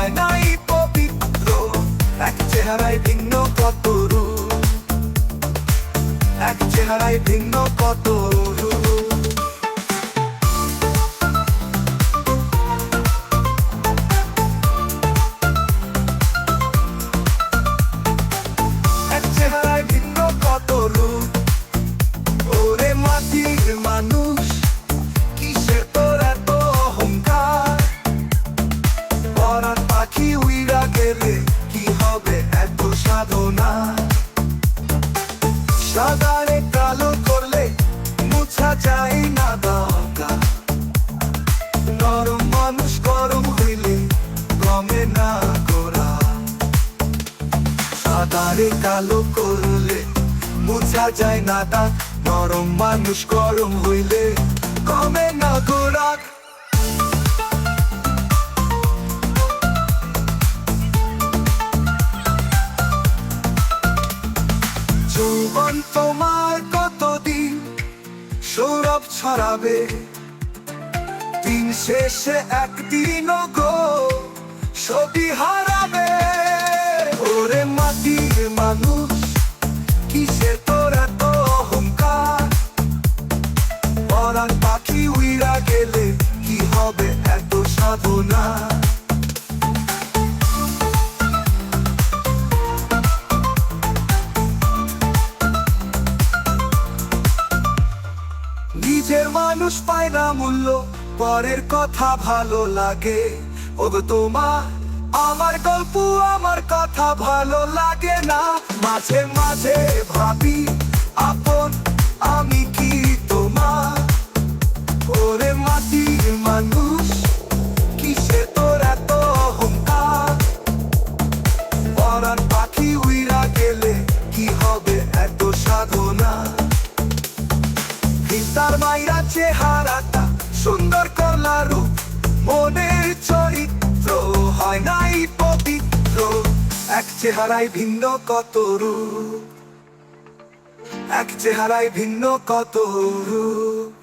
হয় নাই পবিত্র। এক চেহারায় ভিন্ন কত রূপ? এক চেহারায় ভিন্ন কত রূপ? সাদারে কালো করলে মুছা যায় না দরকার নরম মানুষ গরম হইলে গমে না গোরা সাদারে কালো করলে মুছা যায় না দাগ। নরম মানুষ গরম হইলে কমে না গোরাক যৌবন তোমার কতদিন? সৌরভ ছড়াবে। দিন শেষে একদিন গো সবই মানুষ পায় না মূল্য, পরের কথা ভালো লাগে। ওগো তোমার আমার গল্প, আমার কথা ভালো লাগে না। মাঝে মাঝে ভাবি, আপন আমি কি তোমার ওরে মাটির মানুষ, কিসে তোর এত অহংকার? পাখি উইরা চেহারাটা সুন্দর করলা রূপ মনের চরিত্র হয় নাই পবিত্র। এক চেহারায় ভিন্ন কত রূপ? এক চেহারায় ভিন্ন কত রূপ?